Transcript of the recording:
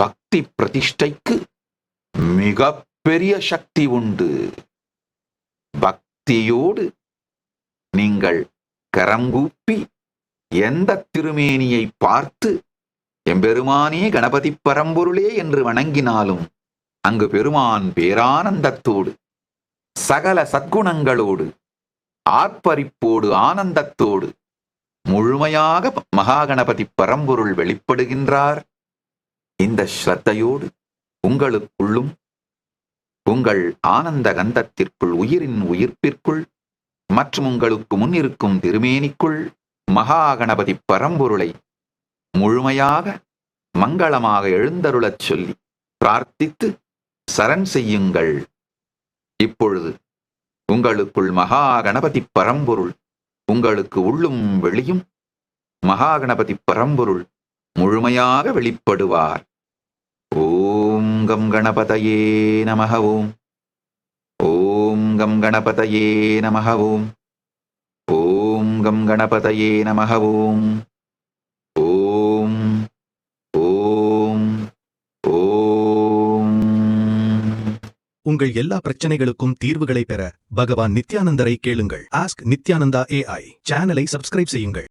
பக்தி பிரதிஷ்டைக்கு மிக பெரிய சக்தி உண்டு. பக்தியோடு நீங்கள் கரங்கூப்பி எந்த திருமேனியை பார்த்து எம்பெருமானே கணபதி பரம்பொருளே என்று வணங்கினாலும் அங்கு பெருமான் பேரானந்தத்தோடு சகல சத்குணங்களோடு ஆர்ப்பரிப்போடு ஆனந்தத்தோடு முழுமையாக மகாகணபதி பரம்பொருள் வெளிப்படுகின்றார். இந்த ஸ்ரத்தையோடு உங்களுக்குள்ளும் உங்கள் ஆனந்த கந்தத்திற்குள் உயிரின் உயிர்ப்பிற்குள் மற்றும் உங்களுக்கு முன்னிருக்கும் திருமேனிக்குள் மகாகணபதி பரம்பொருளை முழுமையாக மங்களமாக எழுந்தருளச் சொல்லி பிரார்த்தித்து சரண் செய்யுங்கள். இப்பொழுது உங்களுக்குள் மகா கணபதி பரம்பொருள் உங்களுக்கு உள்ளும் வெளியும் மகா கணபதி பரம்பொருள் முழுமையாக வெளிப்படுவார். கம் கணபதயே நமக ஓம். ஓம் கம் கணபதயே நமக ஓம். ஓம் கம் கணபதயே நமக ஓம். ஓம். ஓம். ஓம். உங்கள் எல்லா பிரச்சனைகளுக்கும் தீர்வுகளை பெற பகவான் நித்யானந்தரை கேளுங்கள். ஆஸ்க் நித்யானந்தா ஏஐ சேனலை சப்ஸ்கிரைப் செய்யுங்கள்.